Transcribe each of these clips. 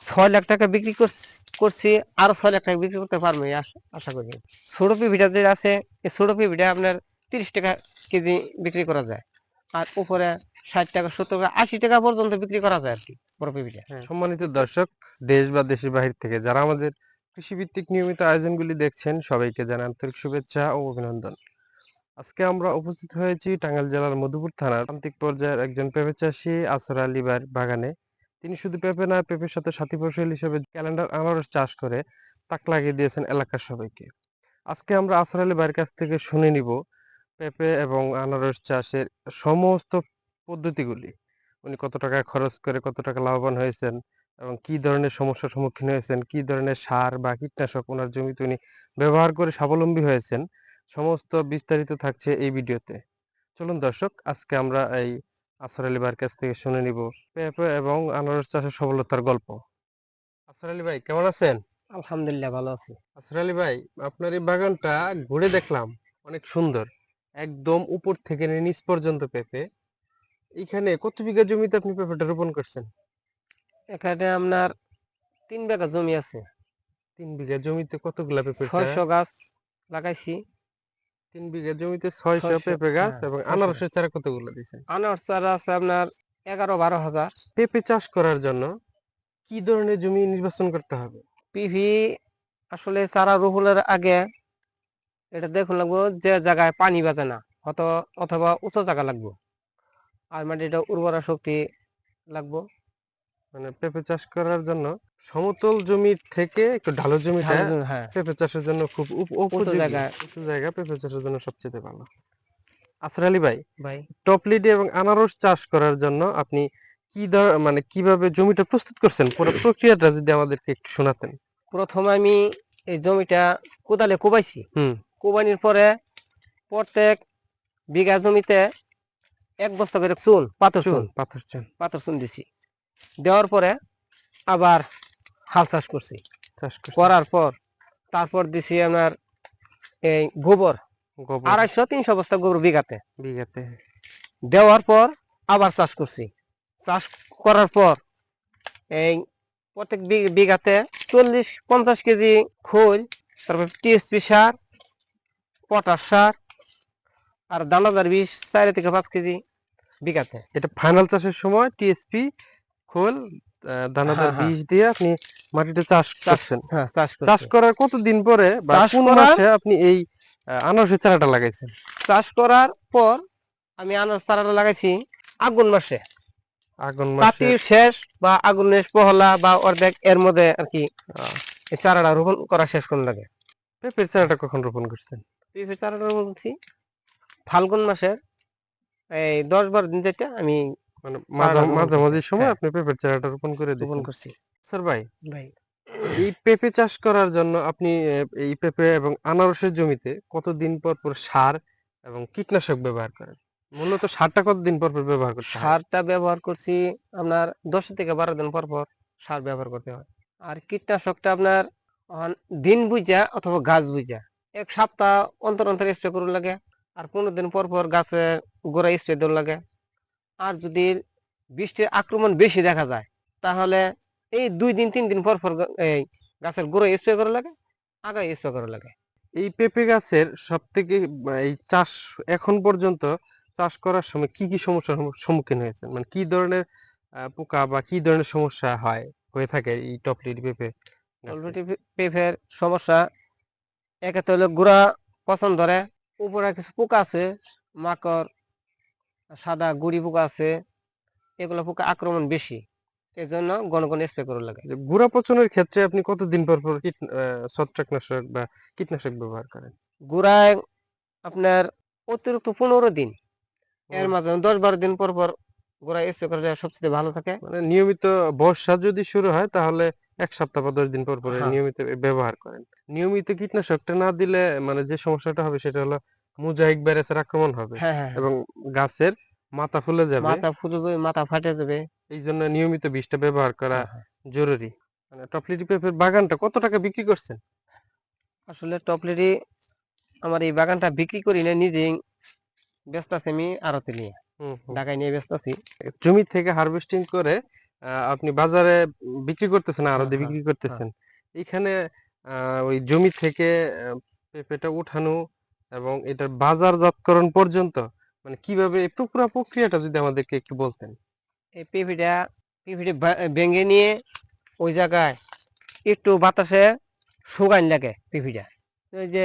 ছয় লাখ টাকা বিক্রি করছি আরও ছয় লাখ টাকা বিক্রি করতে পারব আশা- করি। ছোট পিভিটা যে আছে, এই ছোট পিভিটা আপনার তিরিশ টাকা কেজি বিক্রি করা যায়। আর উপরে ষাট টাকা, সত্তর টাকা, আশি টাকা পর্যন্ত বিক্রি করা যায় আর কি পিভিটা সম্মানিত দর্শক, দেশ বা দেশের বাহির থেকে যারা আমাদের কৃষিভিত্তিক নিয়মিত আয়োজনগুলি দেখছেন, সবাইকে জানাই আন্তরিক শুভেচ্ছা ও অভিনন্দন। আজকে আমরা উপস্থিত হয়েছি টাঙ্গাইল জেলার মধুপুর থানার প্রান্তিক পর্যায়ের একজন পেঁপে চাষী আসর আলী বাগানে। তিনি শুধু পেঁপে না, পেঁপের সাথে সাথী ফসল হিসেবে ক্যালেন্ডার আনারস চাষ করে তাক লাগিয়ে দিয়েছেন এলাকার সবাইকে। আজকে আমরা আসর আলী ভাইয়ের কাছ থেকে শুনে নিব পেঁপে এবং আনারস চাষের সমস্ত পদ্ধতিগুলি। উনি কত টাকা খরচ করে কত টাকা লাভবান হয়েছেন এবং কি ধরনের সমস্যার সম্মুখীন হয়েছেন, কি ধরনের সার বা কীটনাশক ওনার জমিতে উনি ব্যবহার করে স্বাবলম্বী হয়েছেন, সমস্ত বিস্তারিত থাকছে এই ভিডিওতে। চলুন দর্শক, আজকে আমরা এই আসর আলী ভাইয়ের কাছ থেকে শুনে নিব। পেঁপে এবং আনারস চাষের সফলতার গল্প। আসর আলী ভাই কেমন আছেন? আলহামদুলিল্লাহ ভালো আছি। আসর আলী ভাই আপনার এই বাগানটা ঘুরে দেখলাম অনেক সুন্দর। একদম উপর থেকে নিচ পর্যন্ত পেঁপে। এখানে কত বিঘা জমিতে আপনি পেঁপেটা রোপণ করছেন? এখানে আপনার তিন বিঘা জমি আছে। তিন বিঘা জমিতে কতগুলা পেঁপে? ছয়শো গাছ লাগাইছি। তিন বিঘা জমিতে ছয়শো পেঁপে গাছ হ্যাঁ, এবং আনারসের চারা কতগুলো দিয়েছেন আনারস চারা আছে আপনার এগারো বারো হাজার। পেঁপে চাষ করার জন্য কি ধরনের জমি নির্বাচন করতে হবে? পিভি আসলে চারা রোপণের আগে এটা দেখুন লাগবো যে জায়গায় পানি বাজে না অথবা উঁচু জায়গা লাগবো। আর মাটিটা উর্বরা শক্তি লাগবো। মানে পেঁপে চাষ করার জন্য সমতল জমি থেকে একটু ঢালু জমিটা হ্যাঁ। পেঁপে চাষের জন্য খুব উপ- উপযোগী। জায়গা। পেঁপে চাষের জন্য সবচেয়ে ভালো। আসর আলী ভাই ভাই। টপ লিডে এবং আনারস চাষ করার জন্য আপনি কি ধর মানে কীভাবে জমিটা প্রস্তুত করছেন? পুরো প্রক্রিয়াটা যদি আমাদেরকে একটু শোনাতেন। প্রথমে আমি এই জমিটা কোদালে কোবাইছি। হুম। কোবানির পরে প্রত্যেক বিঘা জমিতে এক বস্তা করে চুন পাথর চুন। পাথর চুন। পাথর চুন দিছি। দেওয়ার পরে আবার হাল চাষ করছি। করার পর তারপর দিছি আপনার এই গোবর। গোবর। আড়াইশো তিনশো বস্তা গোবর বিঘাতে। বিঘাতে। দেওয়ার পর আবার চাষ করছি। চাষ করার পর এই প্রত্যেক বিঘাতে চল্লিশ পঞ্চাশ কেজি খোল তারপর টিএসপি সার পটাশ সার আর দানাদার বিষ চার থেকে পাঁচ কেজি বিঘাতে। এটা ফাইনাল চাষের সময় টিএসপি খোল দানাদার হ্যাঁ, হ্যাঁ। বীজ দিয়ে আপনি মাটিতে চাষ করছেন। হ্যাঁ চাষ করার কতদিন পরে বা কোন মাসে আপনি এই আনারসের চারাটা লাগাইছেন? চাষ করার পর আমি আনার চারাটা লাগাইছি আগুন মাসে। আগুন মাসে। শেষ বা আগুনের পহলা বা অর্ধেক এর মধ্যে আর কি এই চারাটা রোপণ করা শেষ কোন লাগে। পেঁপের চারাটা কখন রোপণ করছেন? পেঁপে চারাটা রোপণ করছি ফাল্গুন মাসের এই দশ বারো দিন যেটা আমি মানে মাঝা- মাঝামাঝি সময়। আপনি পেঁপের চারাটা রোপণ করে রোপণ করছি। স্যার ভাই ভাই। এই পেঁপে চাষ করার জন্য আপনি এই পেঁপে এবং আনারসের জমিতে কতদিন পর পর সার এবং কীটনাশক ব্যবহার করেন? মূলত সারটা কতদিন পর পর ব্যবহার করতে হয়? সারটা ব্যবহার করছি আপনার দশ থেকে বারো দিন পর পর সার ব্যবহার করতে হয়। আর কীটনাশকটা আপনার দিন বুঝা অথবা গাছ বুঝা এক সপ্তাহ অন্তর অন্তর স্প্রে করুন লাগে আর পনেরো দিন পর পর গাছে গোড়া স্প্রে দেওয়া লাগে। আর যদি বৃষ্টির আক্রমণ বেশি দেখা যায় তাহলে এই দুই দিন তিন দিন পর পর এই গাছের গোড়া স্প্রে করা লাগে আগায় স্প্রে করা লাগে এই পেঁপে গাছের সব থেকে এই চাষ এখন পর্যন্ত চাষ করার সময় কি কি সমস্যার সম্মুখীন হয়েছে মানে কি ধরনের পোকা বা কি ধরনের সমস্যা হয় হয়ে থাকে এই টপলির পেঁপে? অলরেডি পেঁপের সমস্যা একে তো হলো গুড়া পছন্দ ধরে উপরে কিছু পোকা আছে মাকড় সাদা গুড়ি পোকা আছে এগুলো পোকা আক্রমণ বেশি। এই জন্য ঘন ঘন স্প্রে করা লাগে যে গুড়া পচনের ক্ষেত্রে আপনি কতদিন পর পর ছত্রাকনাশক বা কীটনাশক ব্যবহার করেন? গুড়ায় আপনার অতিরিক্ত পনেরো দিন। এর। মাধ্যমে দশ বারো দিন পর পর গোড়ায় স্প্রে করা যায় সবচেয়ে ভালো থাকে। মানে নিয়মিত বর্ষা যদি শুরু হয় তাহলে এক সপ্তাহ বা দশ দিন পর পর হ্যাঁ। নিয়মিত ব্যবহার করেন। নিয়মিত কীটনাশকটা না দিলে মানে যে সমস্যাটা হবে সেটা হলো মোজাইক ভাইরাসের আক্রমণ হবে? হ্যাঁ হ্যাঁ হ্যাঁ। এবং গাছের মাথা ফুলে যাবে? মাথা ফুলে যাবে মাথা ফাটে যাবে। এই জন্য নিয়মিত বীজটা ব্যবহার করা। জরুরি। মানে টপলিটি পেঁপের বাগানটা কত টাকা বিক্রি করছেন? আসলে টপলিটি আমার এই বাগানটা বিক্রি করি না নিজেই ব্যস্ত আছি আমি আড়তে নিয়ে। ঢাকায় নিয়ে ব্যস্ত আছি। জমি থেকে হারভেস্টিং করে আপনি বাজারে বিক্রি করতেছেন আরও হ্যাঁ, বিক্রি করতেছেন। এখানে আহ, ওই জমি থেকে পেঁপেটা উঠানো এবং এটার বাজারজাতকরণ পর্যন্ত মানে কীভাবে একটু পুরো প্রক্রিয়াটা যদি আমাদেরকে একটু বলতেন? এই পেঁপেটা পেঁপেটা ভেঙে নিয়ে ওই জায়গায় একটু বাতাসে শুকান লাগে পেঁপেটা ওই যে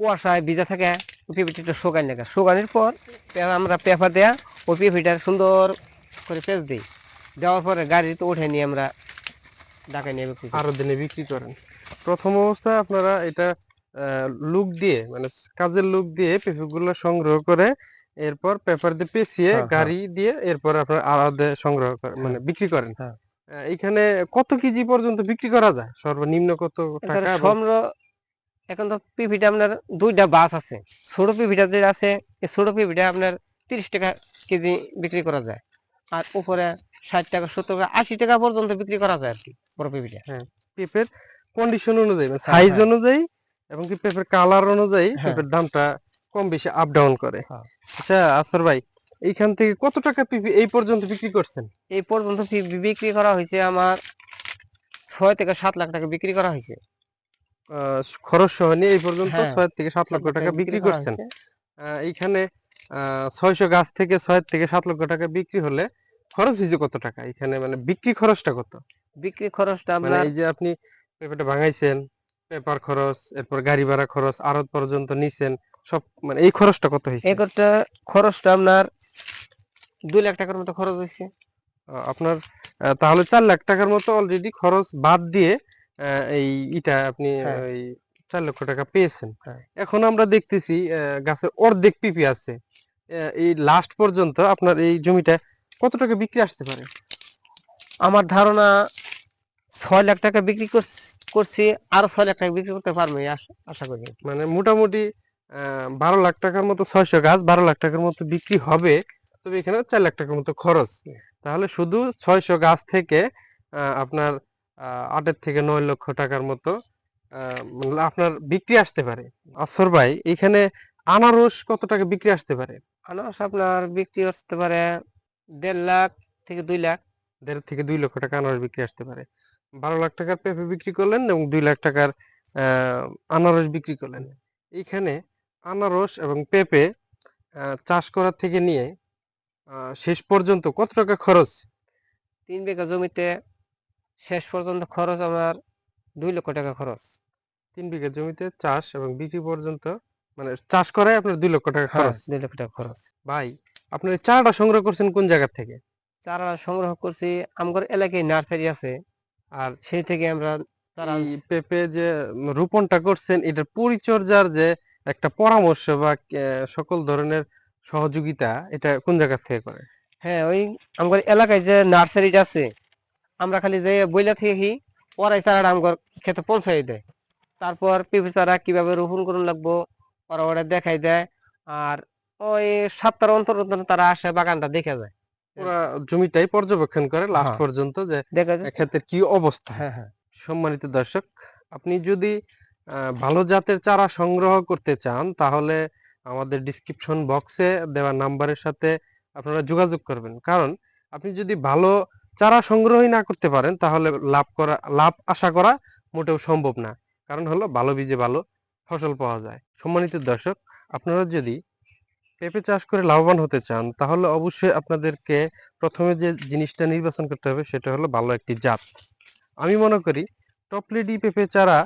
কুয়াশায় ভিজা থাকে ওই পেঁপেটা একটু শুকান লাগে। শুকানোর পর আমরা পেপার দেয়া ওই পেঁপেটা সুন্দর করে পেঁচ দিই। দেওয়ার পরে গাড়িতে উঠে নিয়ে আমরা ঢাকায় নিয়ে। আরও দিনে বিক্রি করেন। প্রথম অবস্থায় আপনারা এটা লুক দিয়ে মানে কাজের লুক দিয়ে পেঁপেগুলো সংগ্রহ করে এরপর পেপার দিয়ে পেঁচিয়ে হ্যাঁ, হ্যাঁ। গাড়ি দিয়ে এরপর আপনার আলাদা সংগ্রহ করেন মানে বিক্রি করেন হ্যাঁ। এখানে কত কেজি পর্যন্ত বিক্রি করা যায় সর্বনিম্ন কত টাকা এখন তো পিপিটা আপনার দুইটা বাস আছে ছোট পিপিটা যে আছে এই ছোট পিপিটা আপনার তিরিশ টাকা কেজি বিক্রি করা যায় আর উপরে ষাট টাকা সত্তর টাকা আশি টাকা পর্যন্ত বিক্রি করা যায় আর কি বড় পিপিটা পেঁপের কন্ডিশন অনুযায়ী মানে হ্যাঁ, সাইজ হ্যাঁ। অনুযায়ী এবং কি পেঁপের কালার অনুযায়ী হ্যাঁ। পেঁপের দামটা কম বেশি আপ ডাউন করে। হ্যাঁ। আচ্ছা আসর ভাই এইখান থেকে কত টাকা পিপি এই পর্যন্ত বিক্রি করছেন? এই পর্যন্ত পি- বিক্রি করা হয়েছে আমার ছয় থেকে সাত লাখ টাকা বিক্রি করা হয়েছে। খরচ সহ নিয়ে এই পর্যন্ত হ্যাঁ, ছয় থেকে সাত লক্ষ টাকা বিক্রি করা করছেন এইখানে ছয়শো গাছ থেকে ছয় থেকে সাত লক্ষ টাকা বিক্রি হলে খরচ হয়েছে কত টাকা? এখানে মানে বিক্রি খরচটা কত? বিক্রি খরচটা মানে এই যে আপনি পেপারটা ভাঙাইছেন পেপার খরচ এরপর গাড়ি ভাড়া খরচ আড়ত পর্যন্ত নিছেন সব মানে এই খরচটা কত হয়েছে একটা খরচটা আপনার দুই লাখ টাকার মতো খরচ হয়েছে আপনার তাহলে চার লাখ টাকার মতো অলরেডি খরচ বাদ দিয়ে এই ইটা আপনি হ্যাঁ। ওই চার লক্ষ টাকা পেয়েছেন। হ্যাঁ। এখন আমরা দেখতেছি গাছের অর্ধেক পিপি আছে। এই লাস্ট পর্যন্ত আপনার এই জমিটা কত টাকা বিক্রি আসতে পারে? আমার ধারণা ছয় লাখ টাকা বিক্রি করছ- করছি আরও ছয় লাখ টাকা বিক্রি করতে পারব আশা- করি। মানে মোটামুটি বারো লাখ টাকার মতো ছয়শো গাছ বারো লাখ টাকার মতো বিক্রি হবে তবে এখানে চার লাখ টাকার মতো খরচ। তাহলে শুধু ছয়শো গাছ থেকে আহ, আপনার আটের থেকে নয় লক্ষ টাকার মতো মানে আপনার বিক্রি আসতে পারে। আসর ভাই এখানে আনারস কত টাকা বিক্রি আসতে পারে? আনারস আপনার বিক্রি আসতে পারে দেড় লাখ থেকে দুই লাখ। দেড় থেকে দুই লক্ষ টাকা আনারস বিক্রি আসতে পারে। বারো লাখ টাকার পেঁপে বিক্রি করলেন এবং দুই লাখ টাকার আনারস বিক্রি করলেন। এইখানে আনারস এবং পেঁপে চাষ করার থেকে নিয়ে শেষ পর্যন্ত কত টাকা খরচ? তিন বিঘা জমিতে শেষ পর্যন্ত খরচ আমার দুই লক্ষ টাকা খরচ। তিন বিঘা জমিতে চাষ এবং বিক্রি পর্যন্ত মানে চাষ করায় আপনার দুই লক্ষ টাকা হ্যাঁ খরচ। দুই লক্ষ টাকা খরচ। ভাই আপনার চারাটা সংগ্রহ করছেন কোন জায়গা থেকে? চারা সংগ্রহ করছি আমার এলাকায় নার্সারি আছে। আর সেই থেকে আমরা এই পেঁপে যে রোপণটা করছেন এটার পরিচর্যার যে একটা পরামর্শ বা সকল ধরনের সহযোগিতা এটা কোন জায়গা থেকে করে? হ্যাঁ ওই আমার এলাকায় যে নার্সারিটা আছে আমরা খালি যে বইলা থেকে কি ওরাই চারাটা আমার খেতে পৌঁছাই দেয়। তারপর পেঁপে চারা কীভাবে রোপণ করুন লাগবো ওরা ওরা দেখাই দেয়। আর ওই সপ্তাহ অন্তর অন্তর তারা আসে বাগানটা দেখে যায়। পুরা জমিটাই পর্যবেক্ষণ করে লাস্ট হ্যাঁ। পর্যন্ত যে ক্ষেতের কি অবস্থা। হ্যাঁ হ্যাঁ। সম্মানিত দর্শক আপনি যদি ভালো জাতের চারা সংগ্রহ করতে চান তাহলে আমাদের ডিসক্রিপশন বক্সে দেওয়া নাম্বারের সাথে আপনারা যোগাযোগ করবেন। কারণ আপনি যদি ভালো চারা সংগ্রহই না করতে পারেন তাহলে লাভ করা লাভ আশা করা মোটেও সম্ভব না। কারণ হলো ভালো বীজে ভালো ফসল পাওয়া যায়। সম্মানিত দর্শক আপনারা যদি পেঁপে চাষ করে লাভবান হতে চান, তাহলে অবশ্যই আপনাদেরকে প্রথমে যে জিনিসটা নির্বাচন করতে হবে সেটা হলো ভালো একটি জাত। আমি মনে করি টপলেডি পেঁপে চারা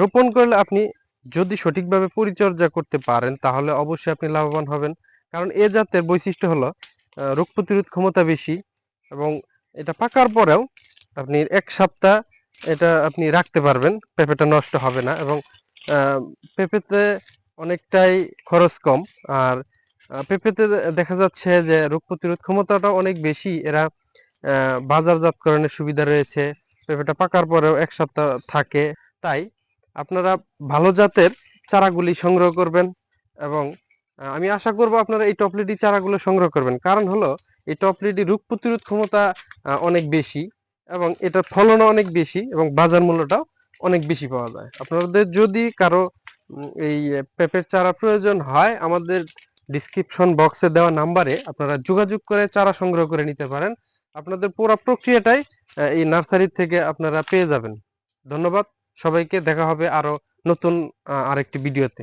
রোপণ করলে আপনি যদি সঠিকভাবে পরিচর্যা করতে পারেন, তাহলে অবশ্যই আপনি লাভবান হবেন। কারণ এ জাতের বৈশিষ্ট্য হলো রোগ প্রতিরোধ ক্ষমতা বেশি এবং এটা পাকার পরেও আপনি এক সপ্তাহ এটা আপনি রাখতে পারবেন, পেঁপেটা নষ্ট হবে না এবং পেঁপেতে অনেকটাই খরচ কম। আর পেঁপেতে দেখা যাচ্ছে যে রোগ প্রতিরোধ ক্ষমতাটা অনেক বেশি। এরা বাজারজাতকরণের সুবিধা রয়েছে, পেঁপেটা পাকার পরেও এক সপ্তাহ থাকে। তাই আপনারা ভালো জাতের চারাগুলি সংগ্রহ করবেন এবং আমি আশা করব আপনারা এই টপলিডি চারাগুলো সংগ্রহ করবেন। কারণ হলো, এই টপলিডি রোগ প্রতিরোধ ক্ষমতা অনেক বেশি এবং এটার ফলনও অনেক বেশি এবং বাজার মূল্যটাও অনেক বেশি পাওয়া যায়। আপনাদের যদি কারও এই পেঁপের চারা প্রয়োজন হয়, আমাদের ডিসক্রিপশন বক্সে দেওয়া নাম্বারে আপনারা যোগাযোগ করে চারা সংগ্রহ করে নিতে পারেন। আপনাদের পুরো প্রক্রিয়াটাই এই নার্সারির থেকে আপনারা পেয়ে যাবেন। ধন্যবাদ, সবাইকে দেখা হবে আরও নতুন আরেকটি ভিডিওতে